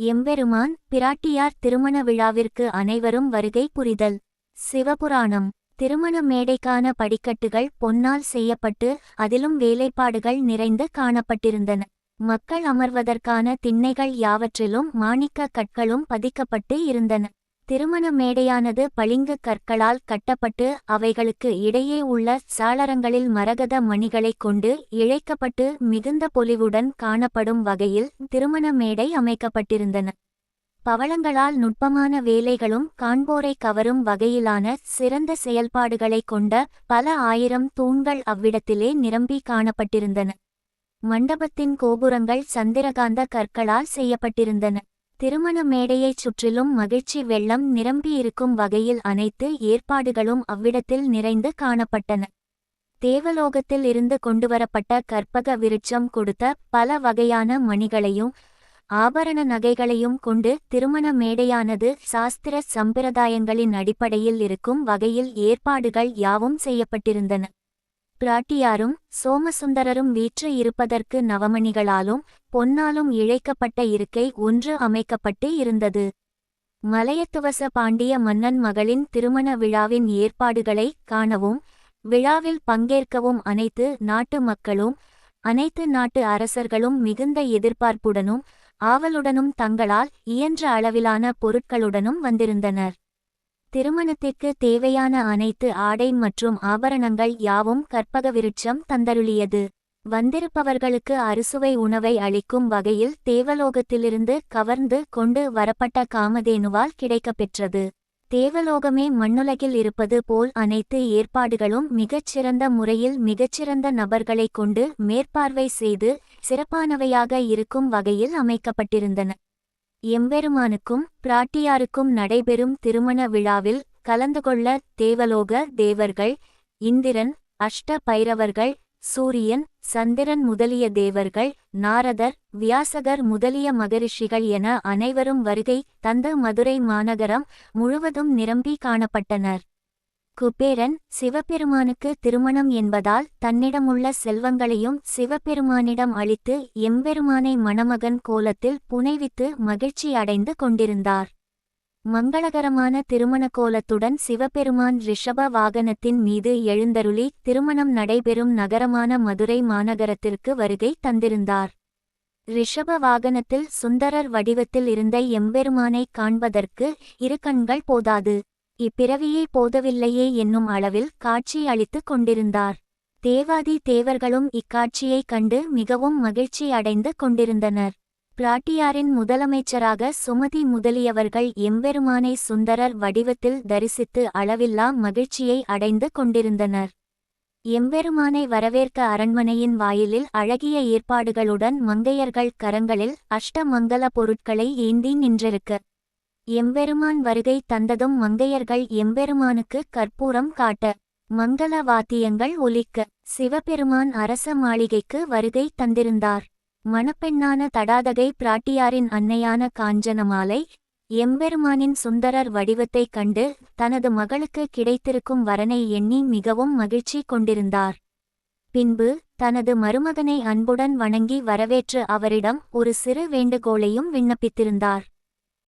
எம்பெருமான் பிராட்டியார் திருமண விழாவிற்கு அனைவரும் வருகை புரிதல். சிவபுராணம். திருமண மேடைக்கான படிக்கட்டுகள் பொன்னால் செய்யப்பட்டு அதிலும் வேலைப்பாடுகள் நிறைந்து காணப்பட்டிருந்தன. மக்கள் அமர்வதற்கான திண்ணைகள் யாவற்றிலும் மாணிக்க கற்களும் பதிக்கப்பட்டு இருந்தன. திருமண மேடையானது பளிங்கு கற்களால் கட்டப்பட்டு அவைகளுக்கு இடையே உள்ள சாளரங்களில் மரகத மணிகளைக் கொண்டு இழைக்கப்பட்டு மிகுந்த பொலிவுடன் காணப்படும் வகையில் திருமண மேடை அமைக்கப்பட்டிருந்தன. பவளங்களால் நுட்பமான வேலைகளும் காண்போரை கவரும் வகையிலான சிறந்த செயல்பாடுகளைக் கொண்ட பல ஆயிரம் தூண்கள் அவ்விடத்திலே நிரம்பி காணப்பட்டிருந்தன. மண்டபத்தின் கோபுரங்கள் சந்திரகாந்த கற்களால் செய்யப்பட்டிருந்தன. திருமண மேடையைச் சுற்றிலும் மகிழ்ச்சி வெள்ளம் நிரம்பியிருக்கும் வகையில் அனைத்து ஏற்பாடுகளும் அவ்விடத்தில் நிறைந்து காணப்பட்டன. தேவலோகத்தில் இருந்து கொண்டுவரப்பட்ட கற்பக விருட்சம் கொடுத்த பல வகையான மணிகளையும் ஆபரண நகைகளையும் கொண்டு திருமண மேடையானது சாஸ்திர சம்பிரதாயங்களின் அடிப்படையில் இருக்கும் வகையில் ஏற்பாடுகள் யாவும் செய்யப்பட்டிருந்தன. பிராட்டியாரும் சோமசுந்தரரும் வீற்று இருப்பதற்கு நவமணிகளாலும் பொன்னாலும் இழைக்கப்பட்ட இருக்கை ஒன்று அமைக்கப்பட்டு இருந்தது. மலையத்துவச பாண்டிய மன்னன் மகளின் திருமண விழாவின் ஏற்பாடுகளை காணவும் விழாவில் பங்கேற்கவும் அனைத்து நாட்டு மக்களும் அனைத்து நாட்டு அரசர்களும் மிகுந்த எதிர்பார்ப்புடனும் ஆவலுடனும் தங்களால் இயன்ற அளவிலான பொருட்களுடனும் வந்திருந்தனர். திருமணத்திற்கு தேவையான அனைத்து ஆடை மற்றும் ஆபரணங்கள் யாவும் கற்பக விருட்சம் தந்தருளியது. வந்திருப்பவர்களுக்கு அறுசுவை உணவை அளிக்கும் வகையில் தேவலோகத்திலிருந்து கவர்ந்து கொண்டு வரப்பட்ட காமதேனுவால் கிடைக்கப்பெற்றது. தேவலோகமே மண்ணுலகில் இருப்பது போல் அனைத்து ஏற்பாடுகளும் மிகச்சிறந்த முறையில் மிகச்சிறந்த நபர்களைக் கொண்டு மேற்பார்வை செய்து சிறப்பானவையாக இருக்கும் வகையில் அமைக்கப்பட்டிருந்தன. எம்பெருமானுக்கும் பிராட்டியாருக்கும் நடைபெறும் திருமண விழாவில் கலந்து கொள்ள தேவலோக தேவர்கள் இந்திரன் அஷ்ட பைரவர்கள் சூரியன் சந்திரன் முதலிய தேவர்கள் நாரதர் வியாசகர் முதலிய மகரிஷிகள் என அனைவரும் வருகை தந்த மதுரை மாநகரம் முழுவதும் நிரம்பி காணப்பட்டனர். குபேரன் சிவபெருமானுக்கு திருமணம் என்பதால் தன்னிடமுள்ள செல்வங்களையும் சிவபெருமானிடம் அளித்து எம்பெருமானை மணமகன் கோலத்தில் புனைவித்து மகிழ்ச்சி அடைந்து கொண்டிருந்தார். மங்களகரமான திருமண கோலத்துடன் சிவபெருமான் ரிஷப வாகனத்தின் மீது எழுந்தருளி திருமணம் நடைபெறும் நகரமான மதுரை மாநகரத்திற்கு வருகை தந்திருந்தார். ரிஷப வாகனத்தில் சுந்தரர் வடிவத்தில் இருந்த எம்பெருமானை காண்பதற்கு இரு கண்கள் போதாது. இப்பிறவியே போதவில்லையே என்னும் அளவில் காட்சி அளித்துக் கொண்டிருந்தார். தேவாதி தேவர்களும் இக்காட்சியைக் கண்டு மிகவும் மகிழ்ச்சி அடைந்து கொண்டிருந்தனர். பிராட்டியாரின் முதலமைச்சராக சுமதி முதலியவர்கள் எம்பெருமானை சுந்தரர் வடிவத்தில் தரிசித்து அளவில்லா மகிழ்ச்சியை அடைந்து கொண்டிருந்தனர். எம்பெருமானை வரவேற்க அரண்மனையின் வாயிலில் அழகிய ஏற்பாடுகளுடன் மங்கையர்கள் கரங்களில் அஷ்டமங்கல பொருட்களை ஏந்தி நின்றிருக்க. எம்பெருமான் வருகை தந்ததும் மங்கையர்கள் எம்பெருமானுக்கு கற்பூரம் காட்ட மங்கள வாத்தியங்கள் ஒலிக்க சிவபெருமான் அரச மாளிகைக்கு வருகை தந்திருந்தார். மணப்பெண்ணான தடாதகை பிராட்டியாரின் அன்னையான காஞ்சனமாலை எம்பெருமானின் சுந்தரர் வடிவத்தைக் கண்டு தனது மகளுக்கு கிடைத்திருக்கும் வரனை எண்ணி மிகவும் மகிழ்ச்சி கொண்டிருந்தார். பின்பு தனது மருமகனை அன்புடன் வணங்கி வரவேற்று அவரிடம் ஒரு சிறு வேண்டுகோளையும் விண்ணப்பித்திருந்தார்.